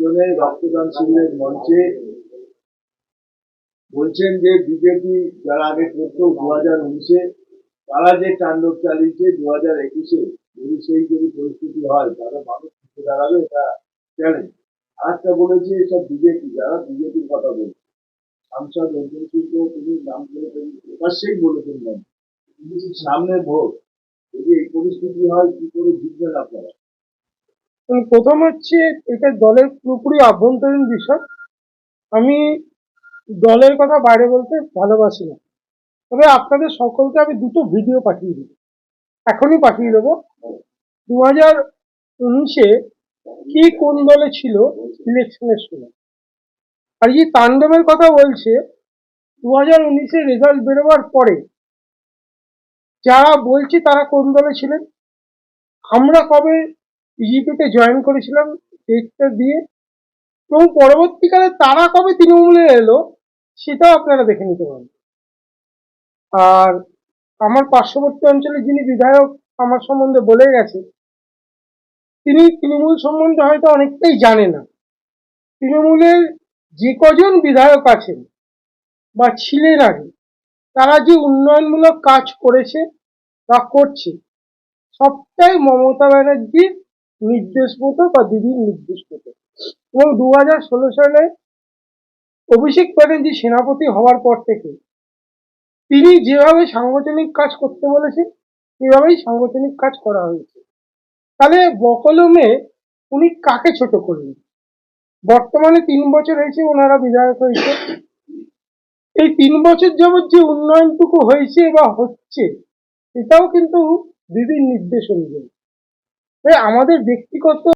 দুজনে রক্তদান শিবিরের মঞ্চে বলছেন যে বিজেপি যারা আগে করতো দু হাজার উনিশে, তারা যে তাণ্ডব চালিয়েছে দু হাজার একুশে, যদি সেই যদি পরিস্থিতি হয় তাহলে মানুষ ঘুরে দাঁড়াবে, এটা চ্যালেঞ্জ আরেকটা বলেছে এসব বিজেপি, যারা বিজেপির কথা বলছে। সাংসদ অর্জুন সিংহ তিনি নাম করে প্রকাশ্যেই বলেছেন সামনে ভোট, যদি এই পরিস্থিতি হয়, কি করে জিতবেন আপনারা? প্রথম হচ্ছে এটা দলের পুরোপুরি আভ্যন্তরীণ বিষয়। আমি দলের কথা বাইরে বলতে ভালোবাসি না। তবে আপনাদের সকলকে আমি দুটো ভিডিও পাঠিয়ে দেবো। এখনই পাঠিয়ে দেবো। দু হাজার উনিশে কি কোন দলে ছিল ইলেকশনের সময়? আর যে তাণ্ডবের কথা বলছে দু হাজার উনিশে রেজাল্ট বেরোবার পরে যারা বলছি তারা কোন দলে ছিলেন? আমরা কবে বিজেপিতে জয়েন করেছিলাম ডেটটা দিয়ে। এবং পরবর্তীকালে তারা কবে তৃণমূলে এলো, সেটাও আপনারা দেখে নিতে পারেন আর আমার পার্শ্ববর্তী অঞ্চলে যিনি বিধায়ক, আমার সম্বন্ধে বলে গেছে, তিনি তৃণমূল সম্বন্ধে হয়তো অনেকটাই জানে না। তৃণমূলের যে কজন বিধায়ক আছেন বা ছিলেন আগে, তারা যে উন্নয়নমূলক কাজ করেছে বা করছে, সবটাই মমতা ব্যানার্জির নির্দেশ মতো বা দিদির নির্দেশ মতো। এবং দু হাজার ষোলো সালে অভিষেক ব্যানার্জি সেনাপতি হওয়ার পর থেকে তিনি যেভাবে সাংগঠনিক কাজ করতে বলেছেন, সেভাবেই সাংগঠনিক কাজ করা হয়েছে। তাহলে বকলমে উনি কাকে ছোট করলেন? বর্তমানে তিন বছর হয়েছে ওনারা বিধায়ক হয়েছে এই তিন বছর যাবৎ যে উন্নয়নটুকু হয়েছে বা হচ্ছে, এটাও কিন্তু দিদির নির্দেশ অনুযায়ী। আমাদের ব্যক্তিগত